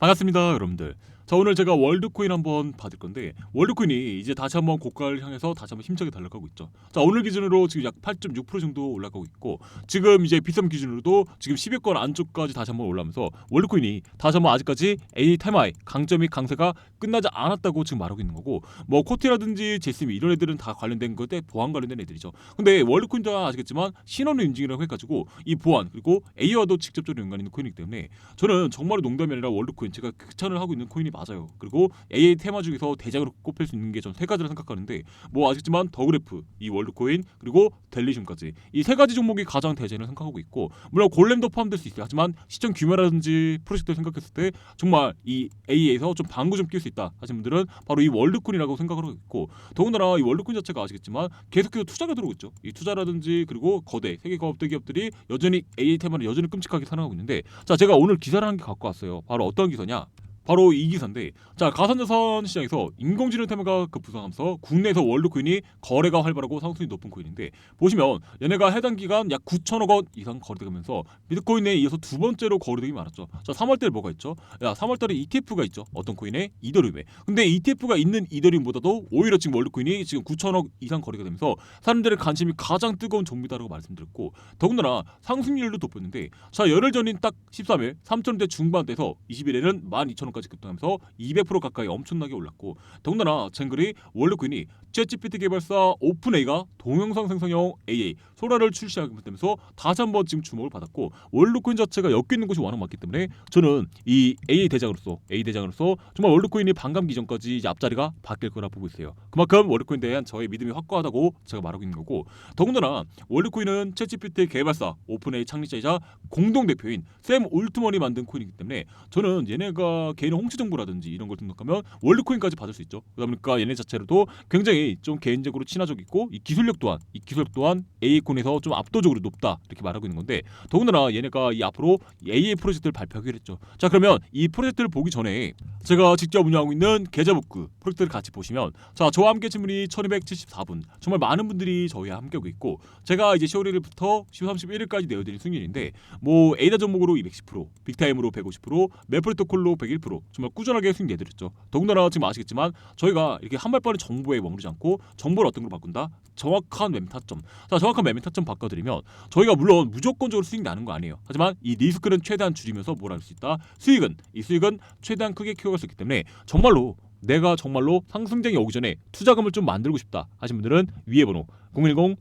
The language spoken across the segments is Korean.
반갑습니다, 여러분들. 자 오늘 제가 월드코인 한번 받을 건데 월드코인이 이제 다시 한번 고가를 향해서 다시 한번 힘차게 달려가고 있죠. 자 오늘 기준으로 지금 약 8.6% 정도 올라가고 있고 지금 이제 비썸 기준으로도 지금 10위권 안쪽까지 다시 한번 올라오면서 월드코인이 다시 한번 아직까지 A 테마의 강점 이 강세가 끝나지 않았다고 지금 말하고 있는 거고 뭐 코티라든지 제스미 이런 애들은 다 관련된 것에 보안 관련된 애들이죠. 근데 월드코인 도 아시겠지만 신원을 인증이라고 해가지고 이 보안 그리고 A와도 직접적으로 연관 있는 코인이기 때문에 저는 정말로 농담이 아니라 월드코인 제가 극찬을 하고 있는 코인이 맞아요. 그리고 AA 테마 중에서 대장으로 꼽힐 수 있는 게 전 세 가지라 생각하는데 뭐 아시겠지만 더그래프, 이 월드코인 그리고 델리즘까지 이 세 가지 종목이 가장 대장이라 생각하고 있고 물론 골렘도 포함될 수 있어요. 하지만 시장 규모라든지 프로젝트를 생각했을 때 정말 이 A에서 좀 방구 좀 낄 수 있다 하시는 분들은 바로 이 월드코인이라고 생각을 하고 있고 더군다나 이 월드코인 자체가 아시겠지만 계속해서 투자가 들어오고 있죠. 이 투자라든지 그리고 거대 세계 거대 기업들이 여전히 AA 테마를 여전히 끔찍하게 사랑하고 있는데 자 제가 오늘 기사를 한 개 갖고 왔어요. 바로 어떤 기사냐? 바로 이 기사인데 자 가상자산 시장에서 인공지능 테마가 급부상하면서 국내에서 월드코인이 거래가 활발하고 상승이 높은 코인인데 보시면 얘네가 해당 기간 약 9천억 원 이상 거래되면서 비트코인에 이어서 두 번째로 거래되기 많았죠. 자 3월달에 뭐가 있죠? 야 3월달에 ETF가 있죠. 어떤 코인에 이더리움에. 근데 ETF가 있는 이더리움보다도 오히려 지금 월드코인이 지금 9천억 이상 거래가 되면서 사람들의 관심이 가장 뜨거운 종목이다라고 말씀드렸고 더군다나 상승률도 돋보였는데 자 열흘 전인 딱 13일 3천원대 중반대에서 20일에는 12,000원 까지 급등하면서 200% 가까이 엄청나게 올랐고 더군다나 쟁글이 월드코인이 챗GPT 개발사 오픈A가 동영상 생성형 AA 소라를 출시하면서 다시 한번 지금 주목을 받았고 월드코인 자체가 엮여 있는 곳이 워낙 많기 때문에 저는 이 AA 대장으로서 A 대장으로서 정말 월드코인이 반감 기 전까지 이제 앞자리가 바뀔 거라 보고 있어요. 그만큼 월드코인에 대한 저의 믿음이 확고하다고 제가 말하고 있는 거고 더군다나 월드코인은 챗GPT 개발사 오픈A 창립자이자 공동 대표인 샘 올트먼이 만든 코인이기 때문에 저는 얘네가 개인 홍보 정보라든지 이런 걸 등록하면 월드코인까지 받을 수 있죠. 그러다 보니까 얘네 자체로도 굉장히 좀 개인적으로 친화적 있고 이 기술력 또한 이 기술력 또한 AA콘에서 좀 압도적으로 높다 이렇게 말하고 있는 건데 더군다나 얘네가 이 앞으로 AA 프로젝트를 발표하기로 했죠. 자 그러면 이 프로젝트를 보기 전에 제가 직접 운영하고 있는 계좌북구 프로젝트를 같이 보시면 자 저와 함께 질문이 1274분 정말 많은 분들이 저희와 함께하고 있고 제가 이제 10월 1일부터 10월 31일까지 내어드린 승률인데 뭐 에이다 종목으로 210% 빅타임으로 150% 매프리토 콜로 101% 정말 꾸준하게 수익 내드렸죠. 더군다나 지금 아시겠지만 저희가 이렇게 한 발 빠른 정보에 머무르지 않고 정보를 어떤 걸로 바꾼다? 정확한 매매 타점. 자, 정확한 매매 타점 바꿔드리면 저희가 물론 무조건적으로 수익 나는 거 아니에요. 하지만 이 리스크는 최대한 줄이면서 뭘 할 수 있다? 수익은 이 수익은 최대한 크게 키워갈 수 있기 때문에 정말로 내가 정말로 상승장이 오기 전에 투자금을 좀 만들고 싶다 하신 분들은 위에 번호 010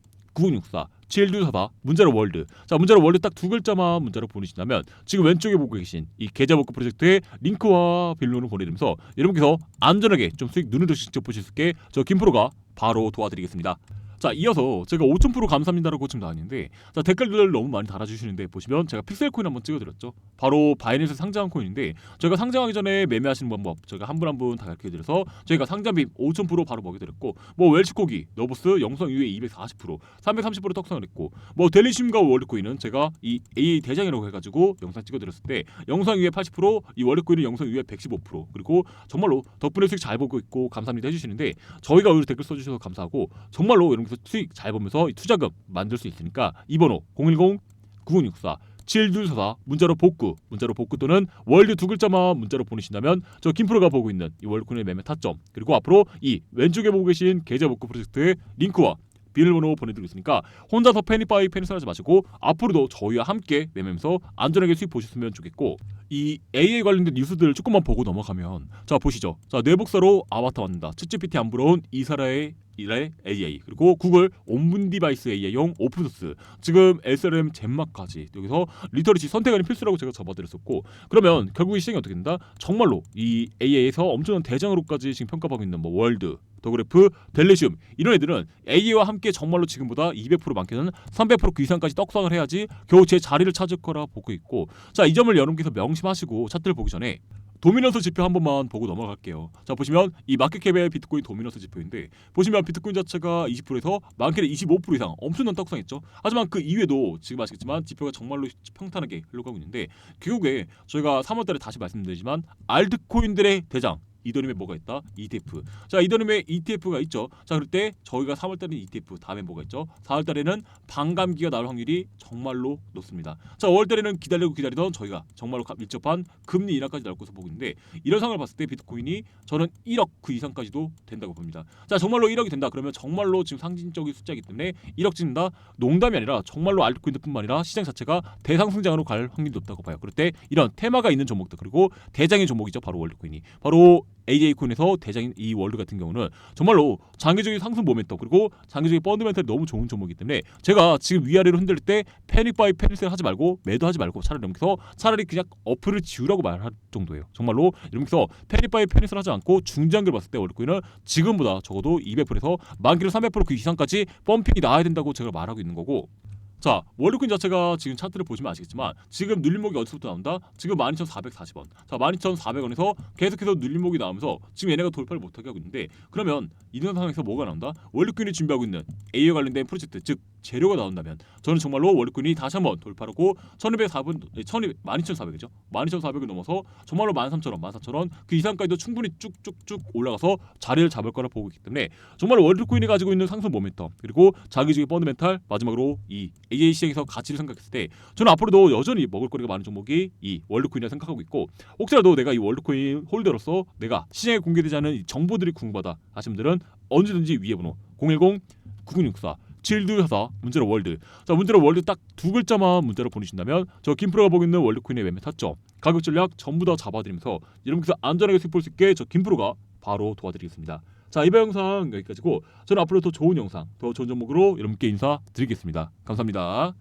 9064 7244 문자로 월드. 자 문자로 월드 딱 두 글자만 문자로 보내신다면 지금 왼쪽에 보고 계신 이 계좌복구 프로젝트의 링크와 빌런을 보내드리면서 여러분께서 안전하게 좀 수익 눈으로 직접 보실 수 있게 저 김프로가 바로 도와드리겠습니다. 자 이어서 제가 5,000% 감사합니다라고 지금 나왔는데 자 댓글들 너무 많이 달아주시는데 보시면 제가 픽셀 코인 한번 찍어드렸죠. 바로 바이낸스 상장한 코인인데 저희가 상장하기 전에 매매하시는 방법 저희가 한 분 한 분 다 가르쳐드려서 저희가 상장비 5,000% 바로 먹여드렸고 뭐 웰치코기 너브스 영성 이후에 240% 330% 떡상을 했고 뭐 델리심과 월드코인은 제가 이 AA 대장이라고 해가지고 영상 찍어드렸을 때 영상 이후에 80%이 월드코인은 영상 이후에 115% 그리고 정말로 덕분에 수익 잘 보고 있고 감사합니다 해주시는데 저희가 오히려 댓글 써주 셔서 감사하고 정말로 여러분께서 수익 잘 보면서 이 투자금 만들 수 있으니까 이 번호 010 9964 7244 문자로 복구 문자로 복구 또는 월드 두 글자만 문자로 보내신다면 저 김프로가 보고 있는 이 월드코인의 매매 타점 그리고 앞으로 이 왼쪽에 보고 계신 계좌 복구 프로젝트의 링크와 비밀번호 보내드리고 있으니까 혼자서 패닉 바이 패닉하지 마시고 앞으로도 저희와 함께 매매하면서 안전하게 수익 보셨으면 좋겠고 이 AA 관련된 뉴스들 조금만 보고 넘어가면 자 보시죠 자 내복사로 아바타 왔는다 챗GPT 안 부러운 이사라의 일의 AA 그리고 구글 온분 디바이스 AI용 오픈소스 지금 SRM 젠마까지 여기서 리터리시 선택하는 필수라고 제가 접어드렸었고 그러면 결국 이 시장이 어떻게 된다? 정말로 이 AI에서 엄청난 대장으로까지 지금 평가받고 있는 뭐 월드 더그래프, 델레시움 이런 애들은 AI와 함께 정말로 지금보다 200% 많게는 300%그 이상까지 떡상을 해야지 겨우 제 자리를 찾을 거라 보고 있고 자 이 점을 여러분께서 명심하시고 차트를 보기 전에 도미너스 지표 한 번만 보고 넘어갈게요. 자 보시면 이 마켓캡의 비트코인 도미너스 지표인데 보시면 비트코인 자체가 20%에서 많게는 25% 이상 엄청난 떡상했죠. 하지만 그 이외에도 지금 아시겠지만 지표가 정말로 평탄하게 흘러가고 있는데 결국에 저희가 3월달에 다시 말씀드리지만 알트코인들의 대장 이더리움에 뭐가 있다? ETF. 자 이더리움에 ETF가 있죠. 자 그럴 때 저희가 3월 달에는 ETF 다음에 뭐가 있죠? 4월 달에는 반감기가 나올 확률이 정말로 높습니다. 자 5월 달에는 기다리고 기다리던 저희가 정말로 가- 밀접한 금리 인하까지 나올 것으로 보고 있는데 이런 상황을 봤을 때 비트코인이 저는 1억 그 이상까지도 된다고 봅니다. 자 정말로 1억이 된다 그러면 정말로 지금 상징적인 숫자이기 때문에 1억 찍는다 농담이 아니라 정말로 알트코인뿐만 아니라 시장 자체가 대상승장으로 갈 확률이 높다고 봐요. 그럴 때 이런 테마가 있는 종목들 그리고 대장의 종목이죠. 바로 월드코인이 바로 AJ 코인에서 대장인 이 월드 같은 경우는 정말로 장기적인 상승 모멘텀 그리고 장기적인 펀드멘털이 너무 좋은 종목이기 때문에 제가 지금 위아래로 흔들 때 패닉 바이 패닉 셀 하지 말고 매도하지 말고 차라리 이러면서 차라리 그냥 어플을 지우라고 말할 정도예요. 정말로 이러면서 패닉 바이 패닉 셀 하지 않고 중장기를 봤을 때 월드코인은 지금보다 적어도 200%에서 만기로 300%그 이상까지 펌핑이 나와야 된다고 제가 말하고 있는 거고 자 월드코인 자체가 지금 차트를 보시면 아시겠지만 지금 눌림목이 어디서부터 나온다? 지금 12,440원 자 12,400원에서 계속해서 눌림목이 나오면서 지금 얘네가 돌파를 못하게 하고 있는데 그러면 이런 상황에서 뭐가 나온다? 월드코인이 준비하고 있는 A와 관련된 프로젝트 즉 재료가 나온다면 저는 정말로 월드코인이 다시 한번 돌파하고 1204분 1200 12,400이죠 12,400을 넘어서 정말로 13,000원 13,000원 그 이상까지도 충분히 쭉쭉쭉 올라가서 자리를 잡을 거라 보고 있기 때문에 정말 월드코인이 가지고 있는 상승 모멘텀 그리고 자기적인 펀드멘탈 마지막으로 이 AJ 시장에서 가치를 생각했을 때 저는 앞으로도 여전히 먹을 거리가 많은 종목이 이 월드코인이라 생각하고 있고 혹시라도 내가 이 월드코인 홀더로서 내가 시장에 공개되지 않은 이 정보들이 궁금하다 하신 분들은 언제든지 위에 번호 010 9964 7244 문제로 월드. 자 문제로 월드 딱 두 글자만 문자로 보내신다면 저 김프로가 보고 있는 월드코인의 매매 타점 가격 전략 전부 다 잡아드리면서 여러분께서 안전하게 수익 볼 수 있게 저 김프로가 바로 도와드리겠습니다 자 이번 영상 여기까지고 저는 앞으로 더 좋은 영상 더 좋은 종목으로 여러분께 인사드리겠습니다. 감사합니다